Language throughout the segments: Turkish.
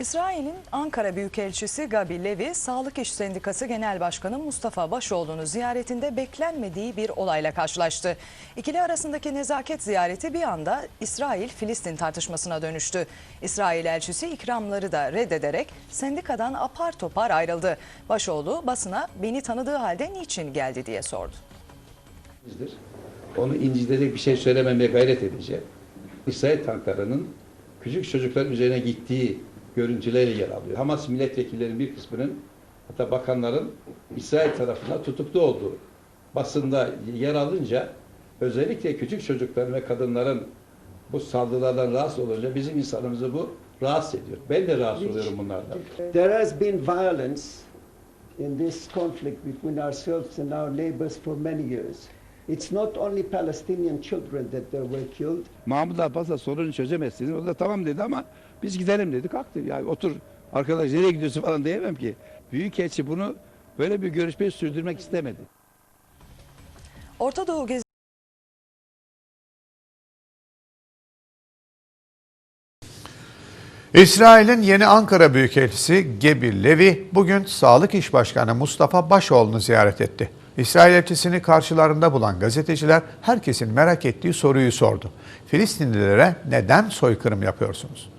İsrail'in Ankara Büyükelçisi Gabi Levi, Sağlık İş Sendikası Genel Başkanı Mustafa Başoğlu'nu ziyaretinde beklenmediği bir olayla karşılaştı. İkili arasındaki nezaket ziyareti bir anda İsrail-Filistin tartışmasına dönüştü. İsrail elçisi ikramları da reddederek sendikadan apar topar ayrıldı. Başoğlu basına beni tanıdığı halde niçin geldi diye sordu. Onu incitecek bir şey söylememeye gayret edeceğim. İsrail tanklarının küçük çocukların üzerine gittiği görüntüleri yer alıyor. Hamas milletvekillerinin bir kısmının hatta bakanların İsrail tarafından tutuklu olduğu basında yer alınca özellikle küçük çocukların ve kadınların bu saldırılardan rahatsız olunca bizim insanımızı bu rahatsız ediyor. Ben de rahatsız oluyorum bunlardan. There has been violence in this conflict between ourselves and our neighbors for many years. It's not only Palestinian children that they were killed. Mahmut Abbas da sorunu çözemezsiniz. O da tamam dedi ama biz gidelim dedi. Kalktı. Yani otur arkadaş nereye gidiyorsun falan diyemem ki. Büyükelçi bunu böyle bir görüşmeyi sürdürmek istemedi. Orta Doğu gezi İsrail'in yeni Ankara Büyükelçisi Gebi Levi bugün Sağlık İş Başkanı Mustafa Başoğlu'nu ziyaret etti. İsrail elçisini karşılarında bulan gazeteciler herkesin merak ettiği soruyu sordu. Filistinlilere neden soykırım yapıyorsunuz?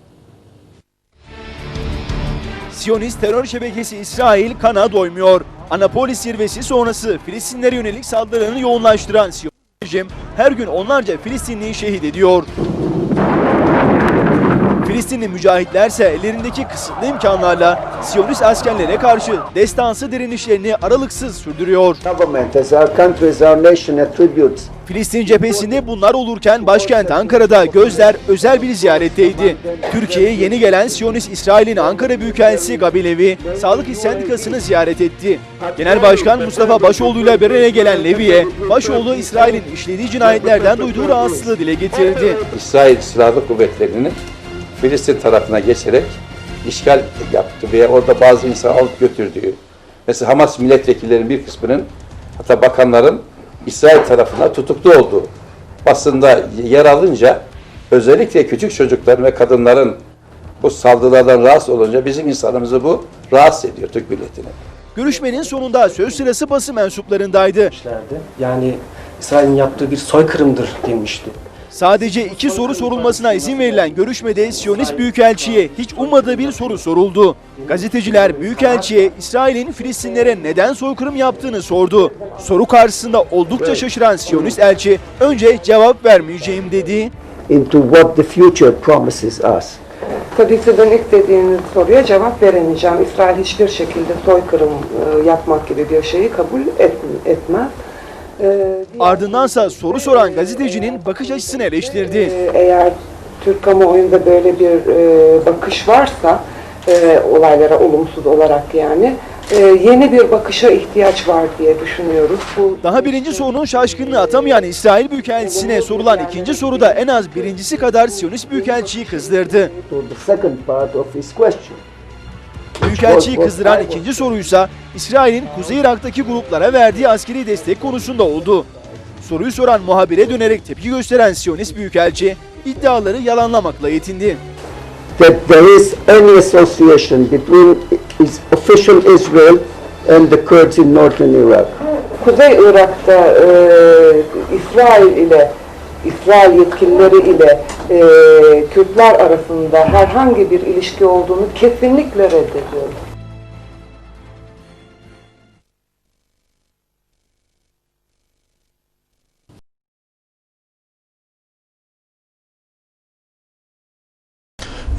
Siyonist terör şebekesi İsrail kana doymuyor. Annapolis zirvesi sonrası Filistinlere yönelik saldırılarını yoğunlaştıran Siyonist rejim her gün onlarca Filistinliyi şehit ediyor. Filistinli mücahitlerse ellerindeki kısıtlı imkanlarla Siyonist askerlere karşı destansı direnişlerini aralıksız sürdürüyor. Filistin cephesinde bunlar olurken başkent Ankara'da gözler özel bir ziyaretteydi. Türkiye'ye yeni gelen Siyonist İsrail'in Ankara Büyükelçisi Gabi Sağlık İş Sendikası'nı ziyaret etti. Genel Başkan Mustafa Başoğlu ile bir araya gelen Levi'ye, Başoğlu İsrail'in işlediği cinayetlerden duyduğu rahatsızlığı dile getirdi. İsrail Silahlı Kuvvetleri'nin Filistin tarafına geçerek işgal yaptı veya orada bazı insan alıp götürdüğü. Mesela Hamas milletvekillerinin bir kısmının hatta bakanların İsrail tarafından tutuklu olduğu basında yer alınca özellikle küçük çocukların ve kadınların bu saldırılardan rahatsız olunca bizim insanımızı bu rahatsız ediyor Türk milletini. Görüşmenin sonunda söz sırası basın mensuplarındaydı. Yani İsrail'in yaptığı bir soykırımdır demişti. Sadece iki soru sorulmasına izin verilen görüşmede Siyonist Büyükelçi'ye hiç ummadığı bir soru soruldu. Gazeteciler Büyükelçi'ye İsrail'in Filistinlere neden soykırım yaptığını sordu. Soru karşısında oldukça şaşıran Siyonist elçi önce cevap vermeyeceğim dedi. into what the future promises us. Tabii sizin istediğiniz soruya cevap veremeyeceğim. İsrail hiçbir şekilde soykırım e, yapmak gibi bir şeyi kabul et, etmez. E, diğer- Ardındansa soru soran gazetecinin bakış açısını eleştirdi. E, eğer Türk kamuoyunda böyle bir e, bakış varsa e, olaylara olumsuz olarak yani e, yeni bir bakışa ihtiyaç var diye düşünüyoruz. Bu Daha birinci sorunun şaşkınlığı atamayan İsrail Büyükelçisi'ne sorulan ikinci soruda en az birincisi kadar Siyonist Büyükelçiyi kızdırdı. Büyükelçiyi kızdıran ikinci soruysa İsrail'in Kuzey Irak'taki gruplara verdiği askeri destek konusunda oldu. Soruyu soran muhabire dönerek tepki gösteren Siyonist Büyükelçi iddiaları yalanlamakla yetindi. That there is any association between is official Israel and the Kurds in northern Iraq. Kuzey Irak'ta e, İsrail ile İsrail yetkilileri ile e, Kürtler arasında herhangi bir ilişki olduğunu kesinlikle reddediyorum.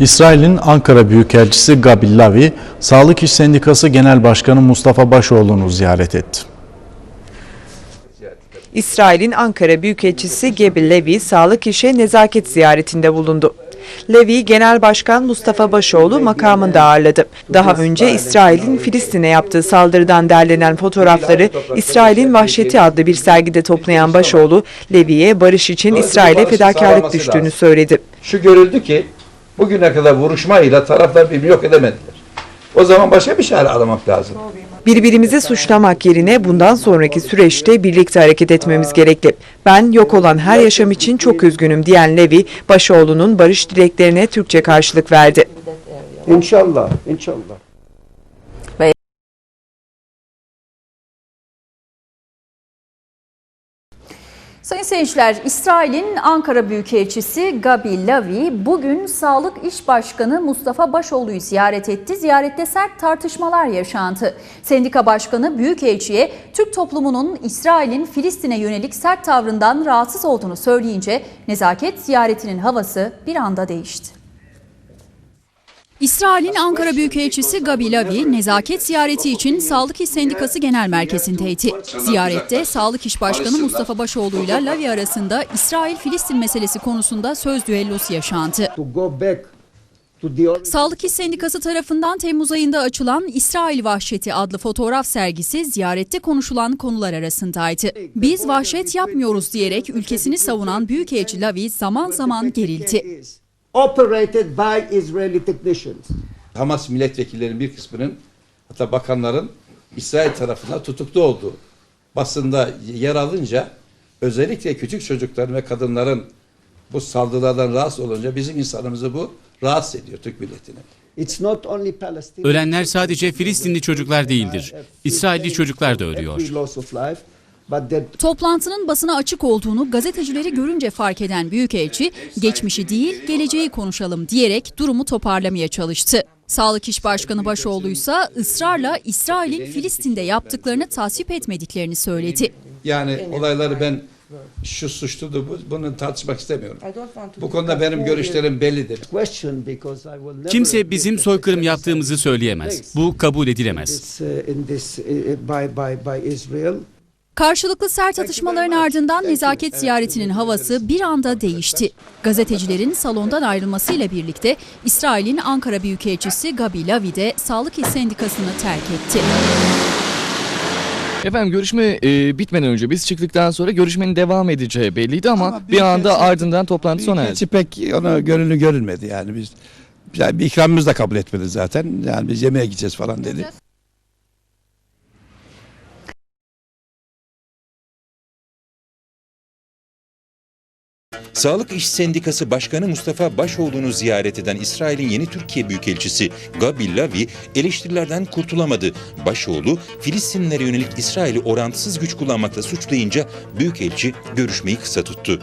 İsrail'in Ankara Büyükelçisi Gabi Lavi, Sağlık İş Sendikası Genel Başkanı Mustafa Başoğlu'nu ziyaret etti. İsrail'in Ankara Büyükelçisi Gebi Levi sağlık işe nezaket ziyaretinde bulundu. Levi, Genel Başkan Mustafa Başoğlu makamında ağırladı. Daha önce İsrail'in Filistin'e yaptığı saldırıdan derlenen fotoğrafları İsrail'in Vahşeti adlı bir sergide toplayan Başoğlu, Levi'ye barış için İsrail'e fedakarlık düştüğünü söyledi. Şu görüldü ki bugüne kadar vuruşmayla taraflar birbirini yok edemediler. O zaman başka bir şey aramak lazım. Birbirimizi suçlamak yerine bundan sonraki süreçte birlikte hareket etmemiz gerekli. Ben yok olan her yaşam için çok üzgünüm diyen Levi, Başoğlu'nun barış dileklerine Türkçe karşılık verdi. Inshallah, inshallah. Sayın seyirciler, İsrail'in Ankara Büyükelçisi Gabi Lavi bugün Sağlık İş Başkanı Mustafa Başoğlu'yu ziyaret etti. Ziyarette sert tartışmalar yaşandı. Sendika Başkanı Büyükelçi'ye Türk toplumunun İsrail'in Filistin'e yönelik sert tavrından rahatsız olduğunu söyleyince nezaket ziyaretinin havası bir anda değişti. İsrail'in Ankara Büyükelçisi Gabi Lavi, nezaket ziyareti için Sağlık İş Sendikası Genel Merkezi'ndeydi. Ziyarette Sağlık İş Başkanı Mustafa Başoğlu ile Lavi arasında İsrail-Filistin meselesi konusunda söz düellosu yaşandı. Sağlık İş Sendikası tarafından Temmuz ayında açılan İsrail Vahşeti adlı fotoğraf sergisi ziyarette konuşulan konular arasındaydı. Biz vahşet yapmıyoruz diyerek ülkesini savunan Büyükelçi Lavi zaman zaman gerildi. Operated by Israeli technicians. Hamas milletvekillerinin bir kısmının hatta bakanların İsrail tarafından tutuklu olduğu basında yer alınca özellikle küçük çocukların ve kadınların bu saldırılardan rahatsız olunca bizim insanımızı bu rahatsız ediyor Türk milletini. It's not only Palestinian Ölenler sadece Filistinli çocuklar değildir. İsrailli çocuklar da ölüyor. Toplantının basına açık olduğunu gazetecileri görünce fark eden Büyükelçi, geçmişi değil geleceği konuşalım diyerek durumu toparlamaya çalıştı. Sağlık İş Başkanı Başoğlu ise ısrarla İsrail'in Filistin'de yaptıklarını tasvip etmediklerini söyledi. Yani olayları ben şu suçludur bu, bunu tartışmak istemiyorum. Bu konuda benim görüşlerim bellidir. Kimse bizim soykırım yaptığımızı söyleyemez. Bu kabul edilemez. Karşılıklı sert atışmaların ardından nezaket ziyaretinin havası bir anda değişti. Gazetecilerin salondan ayrılmasıyla birlikte İsrail'in Ankara Büyükelçisi Gabi Lavi de Sağlık İş Sendikası'nı terk etti. Efendim görüşme e, bitmeden önce biz çıktıktan sonra görüşmenin devam edeceği belliydi ama, Ama bir anda Büyükelçi- ardından toplantı sona erdi. Pek ona gönüllü görülmedi yani biz yani bir ikramımız da kabul etmedi zaten. Yani biz yemeğe gideceğiz falan dedi. Sağlık İş Sendikası Başkanı Mustafa Başoğlu'nu ziyaret eden İsrail'in yeni Türkiye Büyükelçisi Gabi Lavi eleştirilerden kurtulamadı. Başoğlu, Filistinlilere yönelik İsrail'i orantısız güç kullanmakla suçlayınca Büyükelçi görüşmeyi kısa tuttu.